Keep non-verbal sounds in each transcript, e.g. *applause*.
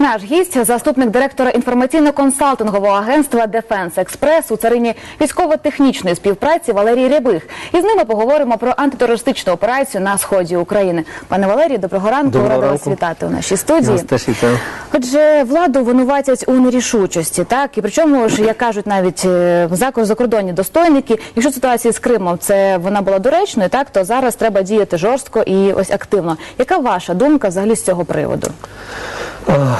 Наш гість, заступник директора інформаційно-консалтингового агентства Дефенс Експрес у царині військово-технічної співпраці Валерій Рябих. І з ними поговоримо про антитерористичну операцію на сході України. Пане Валерій, доброго ранку. Доброго Рада ранку. вас вітати у нашій студії. Вас теж вітаю. Отже, владу винуватять у нерішучості, так і причому ж, як кажуть, навіть е, закордонні достойники. Якщо ситуація з Кримом це вона була доречною, так то зараз треба діяти жорстко і ось активно. Яка ваша думка взагалі з цього приводу? Е,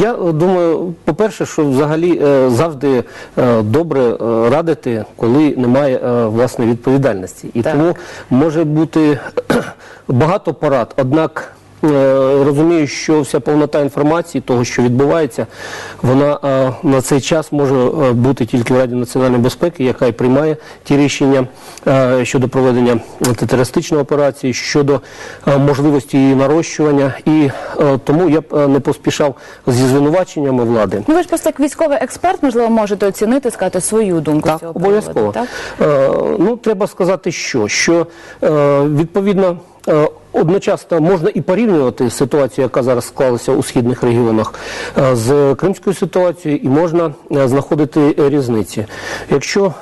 Я думаю, по-перше, що взагалі е, завжди е, добре радити, коли немає власної відповідальності. І Так. тому може бути *clears throat* багато порад, однак. Е, Розумію, що вся повнота інформації того, що відбувається, вона е, на цей час може е, бути тільки в Раді національної безпеки, яка і приймає ті рішення щодо проведення антитерористичної операції, щодо можливості її нарощування. І тому я б не поспішав зі звинуваченнями влади. Ну ви ж просто як військовий експерт, можливо, можете оцінити, сказати свою думку Так, обов'язково. Так? Ну, треба сказати, що, що відповідно. Е, Одночасно можна і порівнювати ситуацію, яка зараз склалася у східних регіонах, е, з кримською ситуацією, і можна е, знаходити різниці. Якщо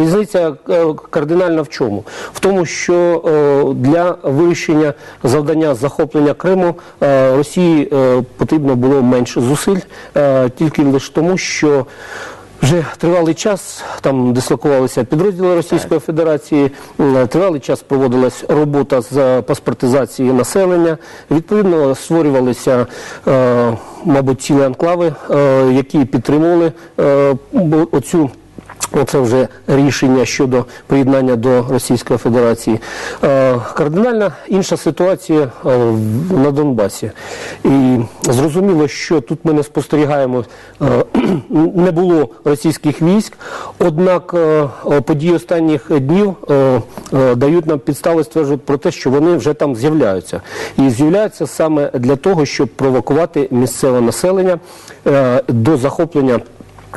різниця кардинальна в чому? В тому, що для вирішення завдання захоплення Криму Росії потрібно було менше зусиль, тільки лише тому, що вже тривалий час там дислокувалися підрозділи Російської Федерації, тривалий час проводилась робота з е, паспортизації населення. Відповідно, створювалися, е, мабуть, цілі анклави, е, які підтримували оцю. Оце вже рішення щодо приєднання до Російської Федерації. Е, Кардинальна інша ситуація е, на Донбасі. І зрозуміло, що тут ми не спостерігаємо, е, *clears throat* не було російських військ, однак події останніх днів дають нам підстави стверджувати про те, що вони вже там з'являються. І з'являються саме для того, щоб провокувати місцеве населення до захоплення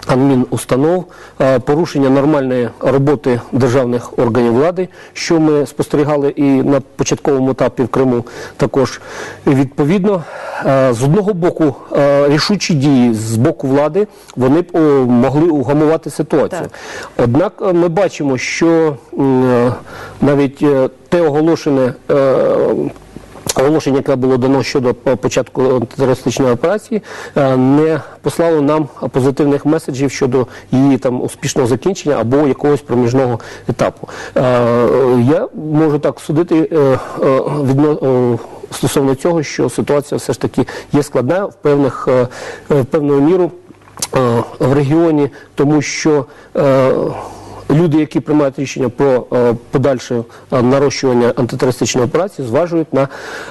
адмінустанов, е, порушення нормальної роботи державних органів влади, що ми спостерігали і на початковому етапі в Криму також. І відповідно, е, з одного боку, е, рішучі дії з боку влади вони б могли угамувати ситуацію. Так. Однак ми бачимо, що навіть те оголошене. Е, Оголошення, яке було дано щодо початку антитерористичної операції, е, не послало нам позитивних меседжів щодо її там успішного закінчення або якогось проміжного етапу. Е, Я можу так судити е, е, відно- е, стосовно цього, що ситуація все ж таки є складна в певних е, е, в певною міру е, в регіоні, тому що е, люди, які приймають рішення про е, подальше е, нарощування антитерористичної операції, зважують на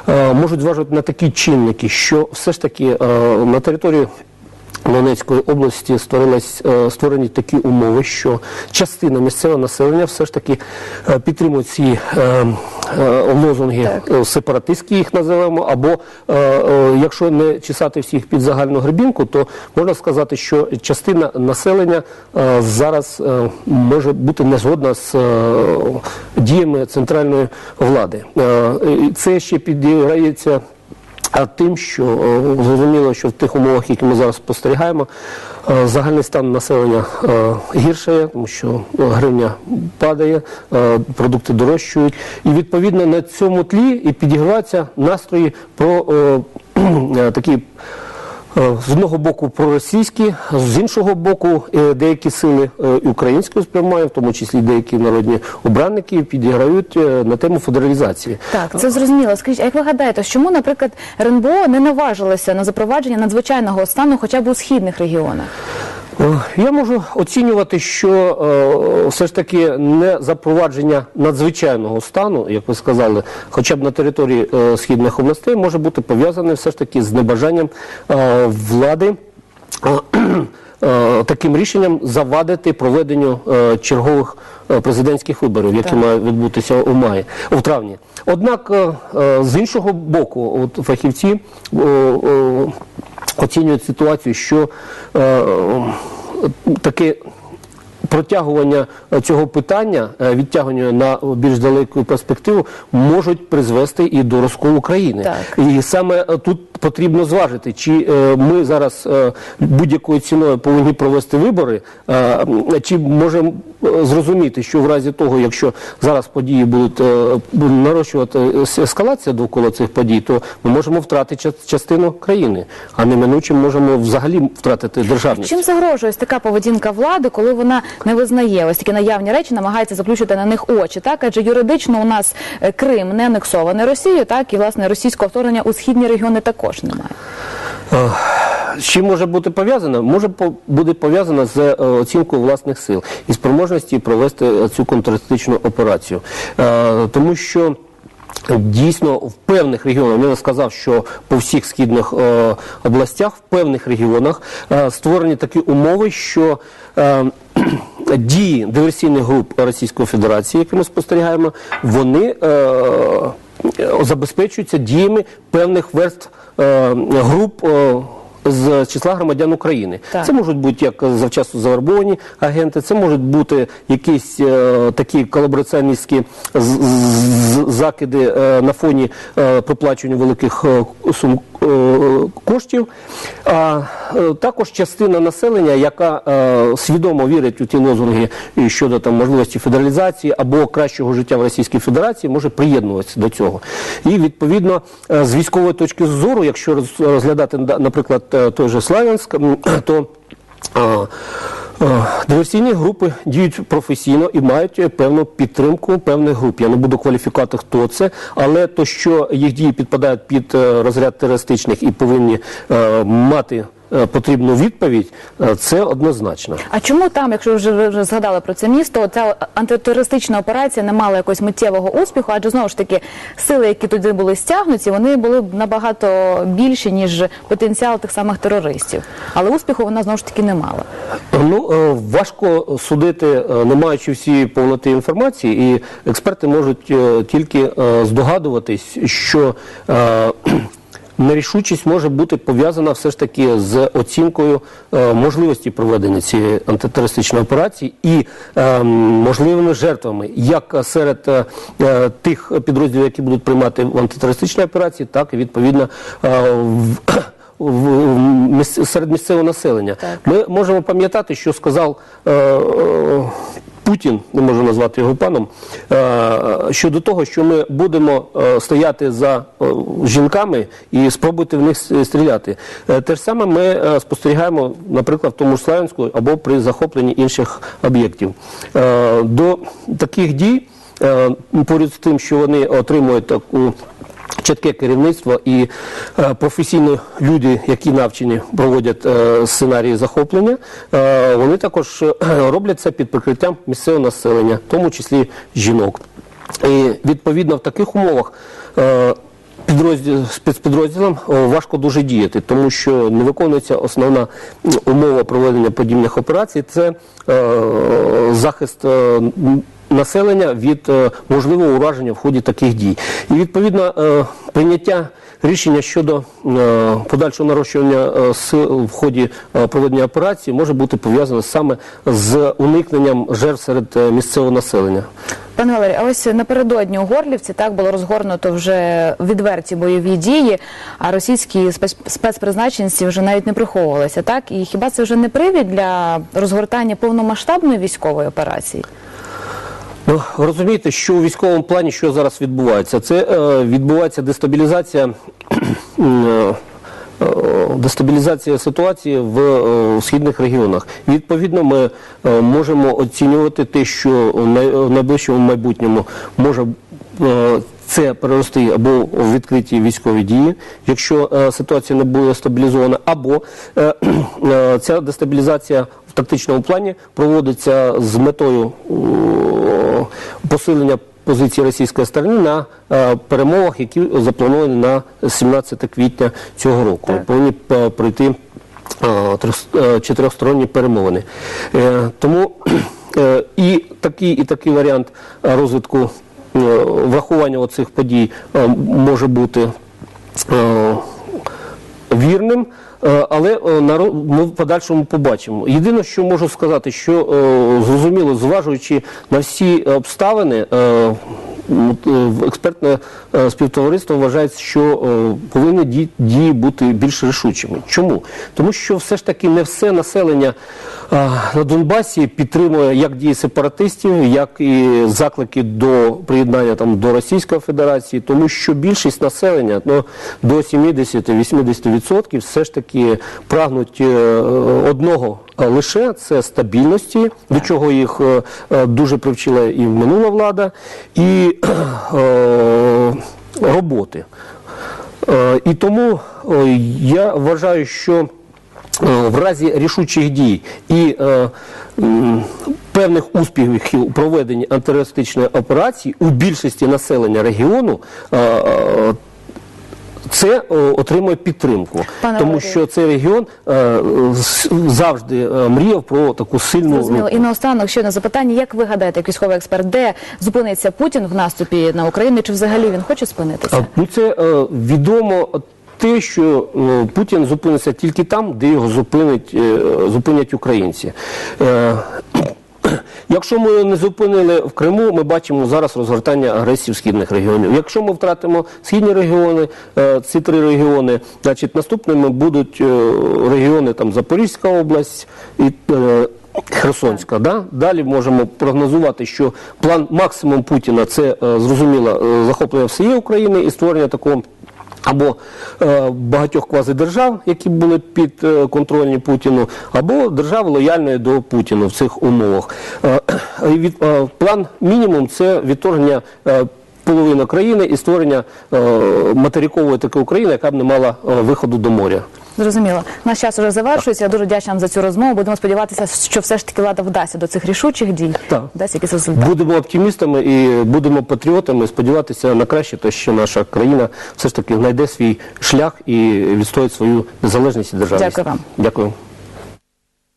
е, можуть зважувати на такі чинники, що все ж таки на території. Донецької області створились е, створені такі умови, що частина місцевого населення все ж таки е, підтримує ці е, лозунги сепаратистські їх називаємо, або якщо не чесати всіх під загальну гребінку, то можна сказати, що частина населення зараз може бути не згодна з діями центральної влади. Це ще підіграється. А тим, що е, зрозуміло, що в тих умовах, які ми зараз спостерігаємо, е, загальний стан населення е, гіршає, тому що гривня падає, продукти дорожчують, і відповідно на цьому тлі і підіграються настрої про *clears throat* такі. Е, З одного боку проросійські, з іншого боку, е, деякі сили українського і спрямування, в тому числі деякі народні обранники, підіграють е, на тему федералізації. Так, це зрозуміло. Скажіть, а як ви гадаєте, чому, наприклад, РНБО не наважилося на запровадження надзвичайного стану хоча б у східних регіонах? Е, Я можу оцінювати, що е, все ж таки не запровадження надзвичайного стану, як ви сказали, хоча б на території е, східних областей, може бути пов'язане все ж таки з небажанням влади. Таким рішенням завадити проведенню чергових президентських виборів, які Так. мають відбутися у маї у травні. Однак, з іншого боку, от фахівці оцінюють ситуацію, що е, таке протягування цього питання, е, відтягування на більш далеку перспективу, можуть призвести і до розколу країни. Так. І саме е, тут потрібно зважити, чи е, ми зараз е, будь-якою ціною повинні провести вибори, е, чи можемо зрозуміти, що в разі того, якщо зараз події будуть е, нарощувати е, ескалація довкола цих подій, то ми можемо втратити ча- частину країни, а неминуче можемо взагалі втратити державність. Чим загрожує ось така поведінка влади, коли вона не визнає ось такі наявні речі, намагається заплющити на них очі? Так, адже юридично у нас е, Крим не анексований Росією, так і власне російського вторгнення у східні регіони також немає. З чим може бути пов'язано? Може по- буде пов'язано з е, оцінкою власних сил і спроможності провести е, цю контртерористичну операцію. Е, тому що дійсно в певних регіонах, я сказав, що по всіх східних областях, в певних регіонах створені такі умови, що *clears throat* дії диверсійних груп Російської Федерації, які ми спостерігаємо, вони забезпечуються діями певних верств груп. З числа громадян України Так. це можуть бути як завчасно завербовані агенти, це можуть бути якісь е, такі колабораціоністські закиди е, на фоні е, проплачування великих е, сум коштів. А е, також частина населення, яка е, свідомо вірить у ті лозунги щодо там можливості федералізації або кращого життя в Російській Федерації, може приєднуватися до цього. І відповідно е, з військової точки зору, якщо розглядати наприклад е, той же Славянськ, то Диверсійні групи діють професійно і мають е, певну підтримку певних груп. Я не буду кваліфікувати, хто це, але то, що їх дії підпадають під е, розряд терористичних і повинні е, мати е, потрібну відповідь, е, це однозначно. А чому там, якщо вже ви вже згадали про це місто, ця антитерористична операція не мала якогось миттєвого успіху? Адже знову ж таки сили, які туди були стягнуті, вони були набагато більші ніж потенціал тих самих терористів. Але успіху вона знову ж таки не мала. Ну е, важко судити, е, не маючи всієї повноти інформації, і експерти можуть е, тільки е, здогадуватись, що е, нерішучість може бути пов'язана все ж таки з оцінкою е, можливості проведення цієї антитерористичної операції і е, можливими жертвами, як серед е, тих підрозділів, які будуть приймати в антитерористичній операції, так і відповідно е, в *coughs* в, міс- серед місцевого населення. Так. Ми можемо пам'ятати, що сказав е, е, Путін, не можу назвати його паном, е, щодо того, що ми будемо е, стояти за е, жінками і спробувати в них стріляти. Те ж саме ми спостерігаємо, наприклад, в тому ж Славянську або при захопленні інших об'єктів. До таких дій, поряд з тим, що вони отримують таку чітке керівництво і е, професійні люди, які навчені проводять е, сценарії захоплення, е, вони також роблять це під прикриттям місцевого населення, в тому числі жінок. І відповідно в таких умовах. Підрозділ спецпідрозділам важко дуже діяти, тому що не виконується основна умова проведення подібних операцій. Це захист е, населення від е, можливого ураження в ході таких дій. І відповідно е, прийняття рішення щодо е, подальшого нарощування сил в ході проведення операції може бути пов'язане саме з уникненням жертв серед місцевого населення. Пане Валерій, а ось напередодні у Горлівці так було розгорнуто вже відверті бойові дії, а російські спец- спецпризначенці вже навіть не приховувалися. Так і хіба це вже не привід для розгортання повномасштабної військової операції? Ну, розумієте, що у військовому плані що зараз відбувається? Це е, відбувається дестабілізація. *clears throat* е, е, Дестабілізація ситуації в е, східних регіонах. Відповідно, ми е, можемо оцінювати те, що в найближчому майбутньому може е, це перерости або в відкриті військові дії, якщо е, ситуація не буде стабілізована, або е, *clears throat* е, ця дестабілізація тактичному плані проводиться з метою посилення позиції російської сторони на е, перемовах, які заплановані на 17 квітня цього року. Так. Повинні е, пройти е, чотирьохсторонні перемовини. Тому і такий, і такий варіант розвитку врахування оцих подій може бути. Вірним, е, але е, ми в подальшому побачимо. Єдине, що можу сказати, що е, зрозуміло, зважуючи на всі обставини, експертне е, співтовариство вважає, що е, повинні ді- дії бути більш рішучими. Чому? Тому що все ж таки не все населення е, на Донбасі підтримує як дії сепаратистів, як і заклики до приєднання там до Російської Федерації, тому що більшість населення ну, до 70-80% все ж таки прагнуть е, одного е, лише це стабільності, до чого їх е, е, дуже привчила і минула влада, і е, роботи. Е, І тому е, я вважаю, що е, в разі рішучих дій і е, певних успіхів проведення антитерористичної операції у більшості населення регіону. е, е, Це е, отримує підтримку, Пане тому Валерію. що цей регіон е, завжди е, мріяв про таку сильну Зрозуміло. І наостанок ще одне запитання. Як ви гадаєте, як військовий експерт, де зупиниться Путін в наступі на Україну? Чи взагалі він хоче спинитися? Ну, це відомо те, що Путін зупиниться тільки там, де його зупинить, зупинять українці. Якщо ми не зупинили в Криму, ми бачимо зараз розгортання агресії в східних регіонів. Якщо ми втратимо східні регіони, е, ці три регіони, значить наступними будуть е, регіони там Запорізька область і е, Херсонська. Да? Далі можемо прогнозувати, що план максимум Путіна це зрозуміло захоплення всієї України і створення такого. Або е, багатьох квазидержав, які були під е, контрольні Путіну, або держав лояльної до Путіна в цих умовах. Е, від, е, план мінімум це відторгнення е, половини країни і створення е, материкової такої України, яка б не мала е, виходу до моря. Зрозуміло. Наш час уже завершується. Я дуже вдячна вам за цю розмову. Будемо сподіватися, що все ж таки влада вдасться до цих рішучих дій. Так. Вдасться якісь результати. Будемо оптимістами і будемо патріотами, сподіватися на краще, то що наша країна все ж таки знайде свій шлях і відстоїть свою незалежність і державність. Дякую вам. Дякую.